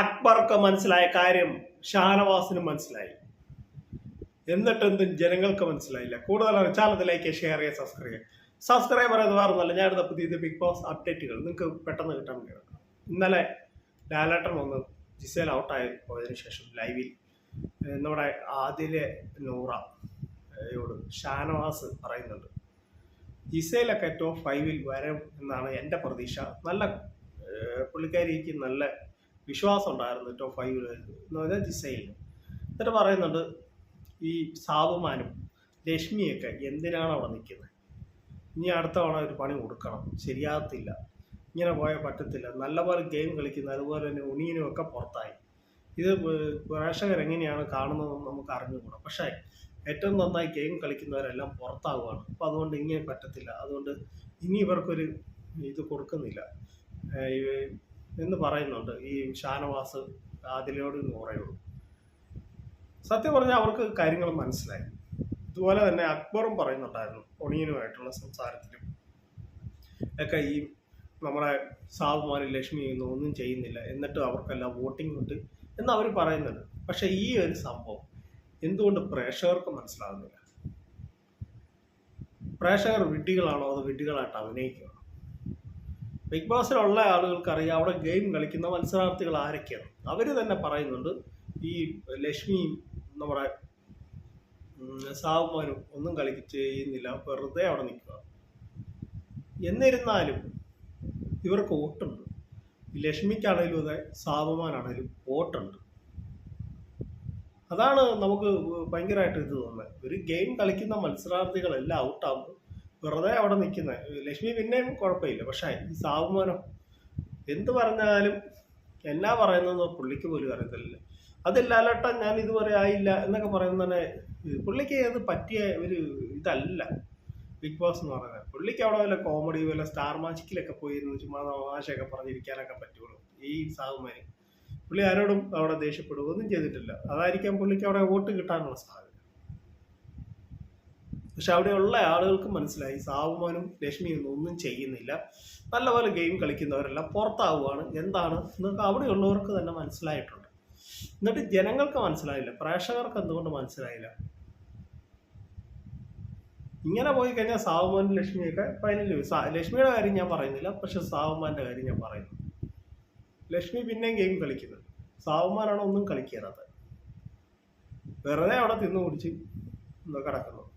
അക്ബർക്ക് മനസ്സിലായ കാര്യം ഷാനവാസിന് മനസ്സിലായി. എന്നിട്ടെന്തും ജനങ്ങൾക്ക് മനസ്സിലായില്ല. കൂടുതൽ ചാനലിലേക്ക് ഷെയർ ചെയ്യുക സബ്സ്ക്രൈബ് ചെയ്യുക സബ്സ്ക്രൈബർ പറയുന്നത് വേറൊന്നുമല്ല ഞാൻ എടുത്ത പുതിയ ബിഗ് ബോസ് അപ്ഡേറ്റുകൾ നിങ്ങൾക്ക് പെട്ടെന്ന് കിട്ടാൻ വേണ്ടി ഇന്നലെ ലാലേട്ടൻ വന്ന് ജിസേൽ ഔട്ടായി പോയതിനു ശേഷം ലൈവിൽ നമ്മുടെ ആദിലെ നൂറ യോട് ഷാനവാസ് പറയുന്നുണ്ട്. ജിസേലൊക്കെ ടോപ്പ് ഫൈവിൽ വരും എന്നാണ് എന്റെ പ്രതീക്ഷ. നല്ല പുള്ളിക്കാരിക്ക് നല്ല വിശ്വാസം ഉണ്ടായിരുന്നു ടോപ്പ് വരുന്നത് എന്ന് പറഞ്ഞാൽ ജിസയിലിന് എന്നിട്ട് പറയുന്നുണ്ട് ഈ സാബുമാനും ലക്ഷ്മിയൊക്കെ എന്തിനാണ് അവിടെ നിൽക്കുന്നത് ഇനി അടുത്ത തവണ ഒരു പണി കൊടുക്കണം. ശരിയാകത്തില്ല. ഇങ്ങനെ പോയാൽ പറ്റത്തില്ല. നല്ലപോലെ ഗെയിം കളിക്കുന്ന അതുപോലെ തന്നെ ഉണിയനും ഒക്കെ പുറത്തായി. ഇത് പ്രേക്ഷകരെങ്ങനെയാണ് കാണുന്നതെന്ന് നമുക്ക് അറിഞ്ഞുകൂടാ. പക്ഷേ ഏറ്റവും നന്നായി ഗെയിം കളിക്കുന്നവരെല്ലാം പുറത്താവുകയാണ്. അപ്പോൾ അതുകൊണ്ട് ഇങ്ങനെ പറ്റത്തില്ല. അതുകൊണ്ട് ഇനി ഇവർക്കൊരു ഇത് കൊടുക്കുന്നില്ല. എന്ന് പറയുന്നുണ്ട് ഈ ഷാനവാസ് ആദിലയോട് നൂറയോട് സത്യം പറഞ്ഞാൽ അവർക്ക് കാര്യങ്ങൾ മനസ്സിലായി. ഇതുപോലെ തന്നെ അക്ബറും പറയുന്നുണ്ടായിരുന്നു ഒണിയനുമായിട്ടുള്ള സംസാരത്തിലും. ഒക്കെ ഈ നമ്മുടെ സാബുമാനും ലക്ഷ്മിയൊന്നും ഒന്നും ചെയ്യുന്നില്ല. എന്നിട്ടും അവർക്കെല്ലാം വോട്ടിംഗ് ഉണ്ട് എന്ന് അവർ പറയുന്നുണ്ട്. പക്ഷെ ഈ ഒരു സംഭവം എന്തുകൊണ്ട് പ്രേക്ഷകർക്ക് മനസ്സിലാകുന്നില്ല? പ്രേക്ഷകർ വിഡ്ഢികളാണോ അത് വിഡ്ഢികളായിട്ട് അഭിനയിക്കുകയാണോ ബിഗ് ബോസിലുള്ള ആളുകൾക്കറിയാം അവിടെ ഗെയിം കളിക്കുന്ന മത്സരാർത്ഥികൾ ആരൊക്കെയാണ്. അവർ തന്നെ പറയുന്നുണ്ട് ഈ ലക്ഷ്മിയും നമ്മുടെ സാവുമാനും ഒന്നും കളി ചെയ്യുന്നില്ല വെറുതെ അവിടെ നിൽക്കുക. എന്നിരുന്നാലും ഇവർക്ക് വോട്ടുണ്ട്. ലക്ഷ്മിക്കാണേലും അതെ സാവുമാനാണേലും വോട്ടുണ്ട്. അതാണ് നമുക്ക് ഭയങ്കരമായിട്ട് ഇത് തോന്നുന്നത്. ഒരു ഗെയിം കളിക്കുന്ന മത്സരാർത്ഥികളെല്ലാം ഔട്ടാകുമ്പോൾ വെറുതെ അവിടെ നിൽക്കുന്നത് ലക്ഷ്മി പിന്നെയും കുഴപ്പമില്ല. പക്ഷേ ഈ സാവുമാനം എന്ത് പറഞ്ഞാലും എന്നാ പറയുന്നതെന്നോ പുള്ളിക്ക് പോലും അറിയത്തില്ല. അതില്ലാലട്ട ഞാൻ ഇതുവരെ ആയില്ല എന്നൊക്കെ പറയുന്നത് തന്നെ പുള്ളിക്ക് അത് പറ്റിയ ഒരു ഇതല്ല. ബിഗ് ബോസ് എന്ന് പറയുന്നത്. പുള്ളിക്ക് അവിടെ വല്ല കോമഡി വല്ല സ്റ്റാർ മാജിക്കിലൊക്കെ പോയിരുന്നു ചുമ്മാ തമാശയൊക്കെ പറഞ്ഞിരിക്കാനൊക്കെ പറ്റുള്ളൂ. ഈ സാവുമാന്. പുള്ളി ആരോടും അവിടെ ദേഷ്യപ്പെടുകയൊന്നും ചെയ്തിട്ടില്ല. അതായിരിക്കാം പുള്ളിക്ക് അവിടെ വോട്ട് കിട്ടാനുള്ള സാധ്യത. പക്ഷെ അവിടെയുള്ള ആളുകൾക്ക് മനസ്സിലായി. സാവുമാനും ലക്ഷ്മിയും ഒന്നും ചെയ്യുന്നില്ല. നല്ലപോലെ ഗെയിം കളിക്കുന്നവരെല്ലാം പുറത്താവുകയാണ്. എന്താണ്? എന്നൊക്കെ അവിടെയുള്ളവർക്ക് തന്നെ മനസ്സിലായിട്ടുണ്ട്. എന്നിട്ട് ജനങ്ങൾക്ക് മനസ്സിലായില്ല. പ്രേക്ഷകർക്ക് എന്തുകൊണ്ട് മനസ്സിലായില്ല? ഇങ്ങനെ പോയി കഴിഞ്ഞാൽ സാവുമാനും ലക്ഷ്മിയൊക്കെ ഫൈനലിൽ ലക്ഷ്മിയുടെ കാര്യം ഞാൻ പറയുന്നില്ല. പക്ഷെ സാവുമാന്റെ കാര്യം ഞാൻ പറയുന്നു. ലക്ഷ്മി പിന്നെയും ഗെയിം കളിക്കുന്നത് സാവുമാനാണ് ഒന്നും കളിക്കാത്തത്. വെറുതെ അവിടെ തിന്നു കുടിച്ച് കിടക്കുന്നു.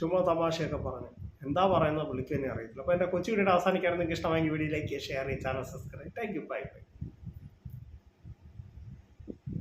ചുമ്മാ തമാശയൊക്കെ പറഞ്ഞു. എന്താ പറയുന്നത് പുള്ളിക്ക് തന്നെ അറിയത്തില്ല. അപ്പോൾ എന്റെ കൊച്ചു വീഡിയോ അവസാനിക്കാൻ നിങ്ങൾക്ക് ലൈക്ക് ചെയ്യുക ഷെയർ ചെയ്യുക. Channel subscribe thank you bye bye